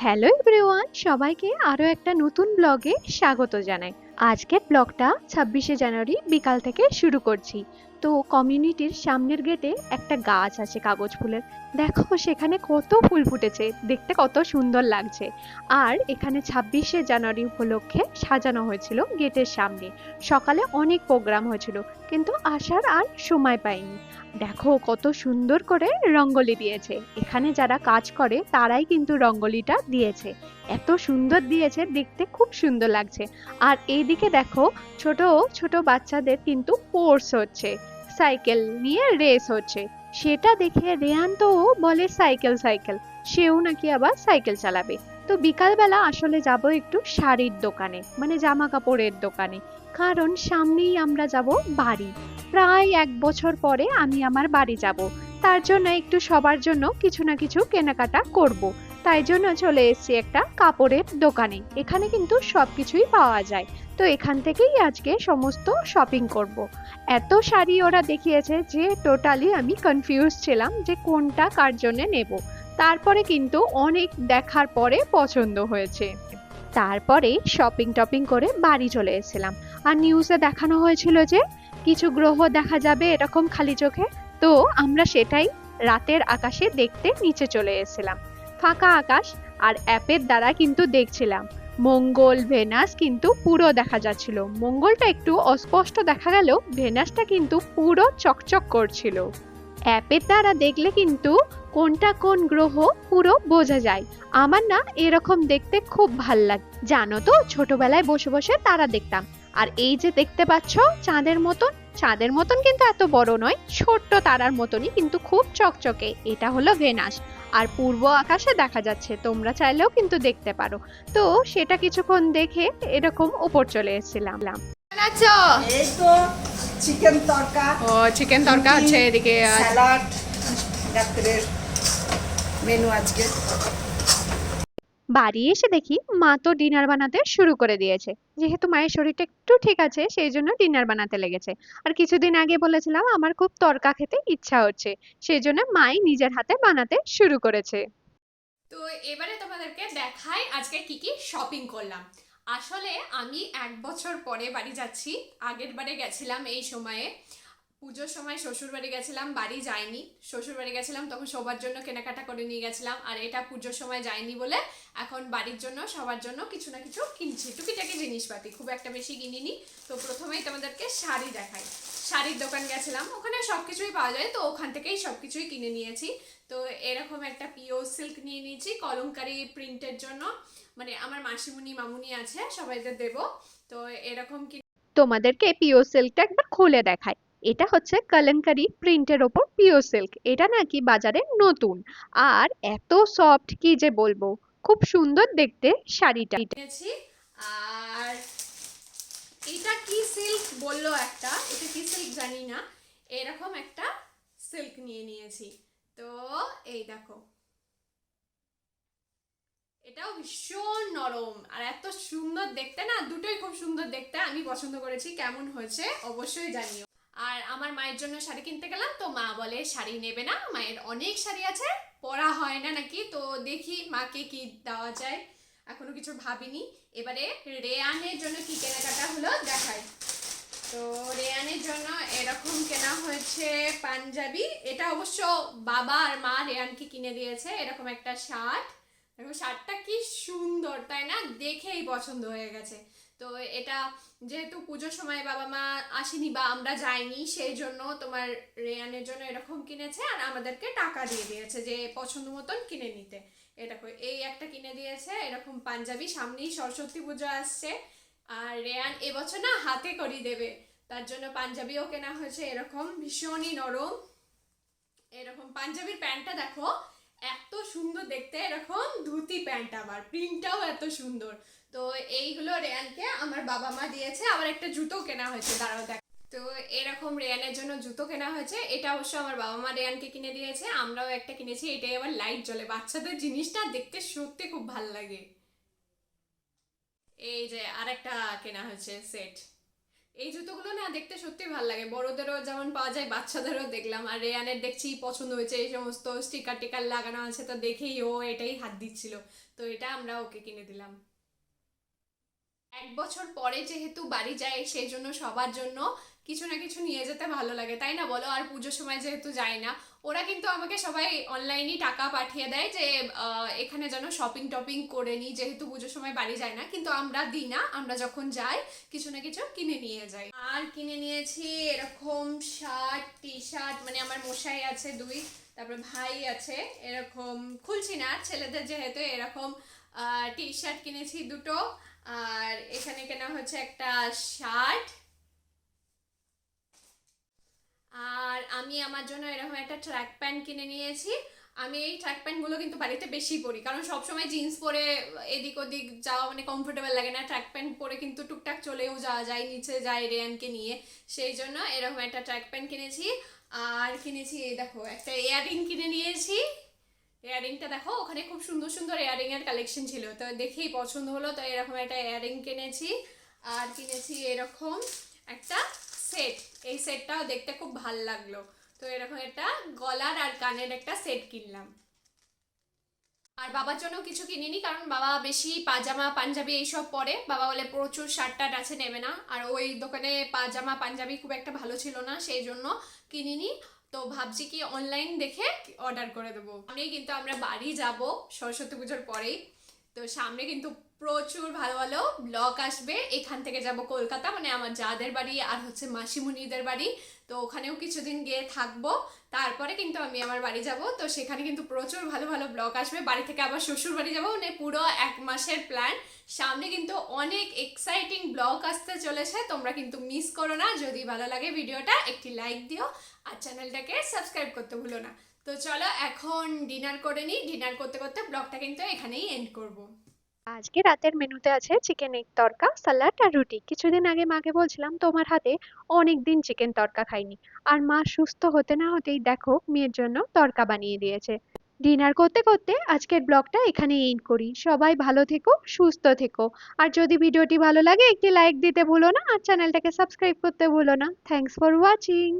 Hello everyone, সবাইকে আরও একটা নতুন ব্লগে স্বাগত জানাই। আজকের ব্লগটা ছাব্বিশে জানুয়ারি বিকাল থেকে শুরু করছি। তো কমিউনিটির সামনের গেটে একটা গাছ আছে কাগজ ফুলের। দেখো সেখানে কত ফুল ফুটেছে, দেখতে কত সুন্দর লাগছে। আর এখানে ছাব্বিশে জানুয়ারি উপলক্ষে সাজানো হয়েছিল গেটের সামনে। সকালে অনেক প্রোগ্রাম হয়েছিল, কিন্তু আসার আর সময় পাইনি। দেখো কত সুন্দর করে রঙ্গোলি দিয়েছে। এখানে যারা কাজ করে, তারাই কিন্তু রঙ্গোলিটা দিয়েছে। এত সুন্দর দিয়েছে, দেখতে খুব সুন্দর লাগছে। আর এইদিকে দেখো ছোট ছোট বাচ্চাদের কিন্তু কোর্স হচ্ছে। সাইকেল নিয়ে রেস হচ্ছে। সেটা দেখে রেয়ান তো বলে সাইকেল সাইকেল। সেও নাকি আবার সাইকেল চালাবে। তো বিকালবেলা আসলে যাব একটু শাড়ির দোকানে মানে জামা কাপড়ের দোকানে। কারণ সামনেই আমরা যাব বাড়ি। প্রায় এক বছর পরে আমি আমার বাড়ি যাব। তার জন্য একটু সবার জন্য কিছু না কিছু কেনাকাটা করব। তাই জন্য চলে এসেছি একটা কাপড়ের দোকানে। এখানে কিন্তু সবকিছুই পাওয়া যায়। তো এখান থেকেই আজকে সমস্ত শপিং করব। এত শাড়ি ওরা দেখিয়েছে যে টোটালি আমি কনফিউজ ছিলাম যে কোনটা কার জন্যে নেব। তারপরে কিন্তু অনেক দেখার পরে পছন্দ হয়েছে। তারপরে শপিং টপিং করে বাড়ি চলে এসেছিলাম। আর নিউজে দেখানো হয়েছিল যে কিছু গ্রহ দেখা যাবে এরকম খালি চোখে। তো আমরা সেটাই রাতের আকাশে দেখতে নিচে চলে এসেছিলাম। ফাঁকা আকাশ আর অ্যাপের দ্বারা কিন্তু দেখছিলাম। মঙ্গল, ভেনাস কিন্তু পুরো দেখা যাচ্ছিল। মঙ্গলটা একটু অস্পষ্ট দেখা গেল ভেনাসটা কিন্তু পুরো চকচক করছিল। অ্যাপের দ্বারা দেখলে কিন্তু কোনটা কোন গ্রহ পুরো বোঝা যায়। আমার না এরকম দেখতে খুব ভালো লাগে, জানো তো? ছোটবেলায় বসে বসে তারা দেখতাম। আর এই যে দেখতে পাচ্ছ, চাঁদের মতন চাঁদের মতন কিন্তু এত বড় নয়, ছোট্ট তারার মতনই কিন্তু খুব চকচকে। এটা হলো ভেনাস। আর পূর্ব আকাশে দেখা যাচ্ছে তোমরা চাইলেও কিন্তু দেখতে পারো। তো সেটা কিছুক্ষণ দেখে এরকম উপর চলে এসেছিলাম। চিকেন তরকা। ও চিকেন তরকা আছে এদিকে স্যালাড রাত্রের মেনু আজকে। বাড়ি এসে দেখি মা তো ডিনার বানাতে শুরু করে দিয়েছে। যেহেতু মায়ের শরীরটা একটু ঠিক আছে, সেই জন্য ডিনার বানাতে লেগেছে। আর কিছুদিন আগে বলেছিলাম, আমার খুব তরকা খেতে ইচ্ছা হচ্ছে। সেই জন্য মাই নিজের হাতে বানাতে শুরু করেছে। তো এবারে তোমাদেরকে দেখাই আজকে কি কি শপিং করলাম। আসলে আমি এক বছর পরে বাড়ি যাচ্ছি, আগের বারে গেছিলাম এই সময়ে। পুজোর সময় শ্বশুর বাড়ি গেছিলাম, বাড়ি যাইনি। শ্বশুর বাড়ি গেছিলাম, তখন সবার জন্য কেনাকাটা করে নিয়ে গেছিলাম। আর এটা পুজোর সময় যাইনি বলে এখন বাড়ির জন্য, সবার জন্য কিছু না কিছু কিনছি। টুকিটাকি জিনিসপাতি, খুব একটা বেশি কিনিনি। তো প্রথমেই তোমাদেরকে শাড়ি দেখাই। শাড়ির দোকান গেছিলাম, ওখানে সব কিছুই পাওয়া যায়। তো ওখান থেকেই সব কিছুই কিনে নিয়েছি। তো এরকম একটা পিও সিল্ক নিয়ে নিয়েছি, কলমকারি প্রিন্টের জন্য। মানে আমার মাসিমুনি মামুনি আছে, সবাইদের দেব। তো এরকম কি তোমাদেরকে পিও সিল্কটা একবার খুলে দেখায় এটা হচ্ছে কলঙ্কারি প্রিন্টের ওপর পিওর সিল্ক এটা নাকি বাজারে নতুন। আর এত সফট কি যে বলব, খুব সুন্দর দেখতে শাড়িটা। আর এটা কি সিল্ক বলল একটা, এটা কি সিল্ক জানি না, এরকম একটা সিল্ক নিয়ে নিয়েছি। তো এই দেখো, এটাও ভীষণ নরম, আর এত সুন্দর দেখতে না, দুটোই খুব সুন্দর দেখতে, আমি পছন্দ করেছি, কেমন হয়েছে অবশ্যই জানিও। আর আমার মায়ের জন্য শাড়ি কিনতে গেলাম, তো মা বলে, শাড়ি নেবে না, মায়ের অনেক শাড়ি আছে, পরা হয় না নাকি? তো দেখি মাকে কি দেওয়া যায়, এখনও কিছু ভাবিনি। এবারে রেয়ানের জন্য কি কেনাকাটা হলো দেখাই। তো রেয়ানের জন্য এরকম কেনা হয়েছে পাঞ্জাবি। এটা অবশ্য বাবা আর মা রেয়ানকে কিনে দিয়েছে, এরকম একটা শার্ট। দেখো, শার্টটা কি সুন্দর, তাই না? দেখেই পছন্দ হয়ে গেছে। তো এটা যেহেতু পুজোর সময় বাবা মা আসেনি বা আমরা যাইনি, সেই জন্য তোমার রেয়ানের জন্য এরকম কিনেছে আর আমাদেরকে টাকা দিয়ে দিয়েছে যে পছন্দ মতন কিনে নিতে। এ দেখো, এই একটা কিনে দিয়েছে, এরকম পাঞ্জাবি, সামনেই সরস্বতী পুজো আসছে। আর রেয়ান এবছর না হাতে করি দেবে, তার জন্য পাঞ্জাবিও কেনা হয়েছে, এরকম ভীষণই নরম। এরকম পাঞ্জাবির প্যান্টটা দেখো, এত সুন্দর দেখতে, এরকম ধুতি প্যান্ট আবার প্রিন্টটাও এত সুন্দর। তো এইগুলো রেয়ানকে আমার বাবা মা দিয়েছে। আবার একটা জুতো কেনা হয়েছে, দাঁড়াও দেখ। তো এরকম রেয়ানের জন্য জুতো কেনা হয়েছে। এটা অবশ্য আমার বাবা মা রেয়ানকে কিনে দিয়েছে। আমরাও একটা কিনেছি। এটাই আবার লাইট জ্বলে। বাচ্চাদের জিনিসটা দেখতে সত্যি খুব ভালো লাগে। এই যে আরেকটা কেনা হয়েছে সেট এই জুতোগুলো না দেখতে সত্যি ভালো লাগে। বড়দেরও যেমন পাওয়া যায়, বাচ্চাদেরও দেখলাম। আর রেয়ানের দেখছি পছন্দ হয়েছে। এই সমস্ত স্টিকার টিকার লাগানো আছে, তো দেখেই ও এটাই হাত দিচ্ছিল। তো এটা আমরা ওকে কিনে দিলাম। এক বছর পরে যেহেতু বাড়ি যায় সেই জন্য সবার জন্য কিছু না কিছু নিয়ে যেতে ভালো লাগে, তাই না বলো? আর পুজোর সময় যেহেতু যায় না, ওরা কিন্তু আমাকে সবাই অনলাইনেই টাকা পাঠিয়ে দেয় যে এখানে যেন শপিং টপিং করে নিই, যেহেতু পুজোর সময় বাড়ি যায় না, কিন্তু আমরা দিই না, আমরা যখন যাই, কিছু না কিছু কিনে নিয়ে যাই। আর কিনে নিয়েছি এরকম শার্ট টি শার্ট মানে আমার মশাই আছে দুই, তারপরে ভাই আছে, এরকম খুলছি না, ছেলেদের যেহেতু এরকম টি শার্ট কিনেছি দুটো আর এখানে কেনা হচ্ছে একটা শার্ট। আর আমি আমার জন্য এরকম একটা ট্র্যাক প্যান্ট কিনে নিয়েছি। আমি এই ট্র্যাক প্যান্টগুলো কিন্তু বাড়িতে বেশি পরি, কারণ সবসময় জিন্স পরে এদিক ওদিক যাওয়া মানে কমফোর্টেবল লাগে না। ট্র্যাক প্যান্ট পরে কিন্তু টুকটাক চলেও যাওয়া যায়, নিচে যায় রেয়ানকে নিয়ে। সেই জন্য এরকম একটা ট্র্যাক প্যান্ট কিনেছি। আর কিনেছি এই দেখো, একটা ইয়াররিং কিনে নিয়েছি। ইয়াররিংটা দেখো, ওখানে খুব সুন্দর সুন্দর ইয়াররিং এর কালেকশন ছিল। তো দেখেই পছন্দ হলো, তো এরকম একটা ইয়াররিং কিনেছি। আর কিনেছি এরকম একটা সেট এই সেটটাও দেখতে খুব ভালো লাগল। তো এরকম একটা গলার আর কানের একটা সেট কিনলাম। আর বাবার জন্য কিছু কিনিনি, কারণ বাবা বেশি পাজামা, পাঞ্জাবি এইসব পরে। বাবা বলে প্রচুর শার্ট টার্ট আছে নেবে না। আর ওই দোকানে পাজামা, পাঞ্জাবি খুব একটা ভালো ছিল না, সেই জন্য কিনিনি। তো ভাবছি কি অনলাইন দেখে অর্ডার করে দেবো। আমি কিন্তু আমরা বাড়ি যাব সরস্বতী পুজোর পরেই। তো সামনে কিন্তু প্রচুর ভালো ভালো ব্লগ আসবে। এখান থেকে যাব কলকাতা মানে আমার যাদের বাড়ি আর হচ্ছে মাসিমুনিদের বাড়ি। তো ওখানেও কিছুদিন গিয়ে থাকব। তারপরে কিন্তু আমি আমার বাড়ি যাব। তো সেখানে কিন্তু প্রচুর ভালো ভালো ব্লগ আসবে। বাড়ি থেকে আবার শ্বশুর বাড়ি যাব। মানে পুরো এক মাসের প্ল্যান সামনে কিন্তু অনেক এক্সাইটিং ব্লগ আসতে চলেছে। তোমরা কিন্তু মিস করো না। যদি ভালো লাগে ভিডিওটা একটি লাইক দিও। আর চ্যানেলটাকে সাবস্ক্রাইব করতে ভুলো না। তো চলো এখন ডিনার করে নিই। ডিনার করতে করতে ব্লগটা কিন্তু এখানেই এন্ড করব। আজকে রাতের মেনুতে আছে চিকেন এগ তড়কা স্যালাড আর রুটি। কিছুদিন আগে মাকে বলছিলাম, তোমার হাতে অনেক দিন চিকেন তরকা খাইনি। আর মা সুস্থ হতে না হতেই দেখো, মেয়ের জন্য তরকা বানিয়ে দিয়েছে। ডিনার করতে করতে আজকের ব্লগটা এখানে এন্ড করি। সবাই ভালো থেকো, সুস্থ থেকো। আর যদি ভিডিওটি ভালো লাগে, একটি লাইক দিতে ভুলো না, আর চ্যানেলটাকে সাবস্ক্রাইব করতে ভুলো না। Thanks for watching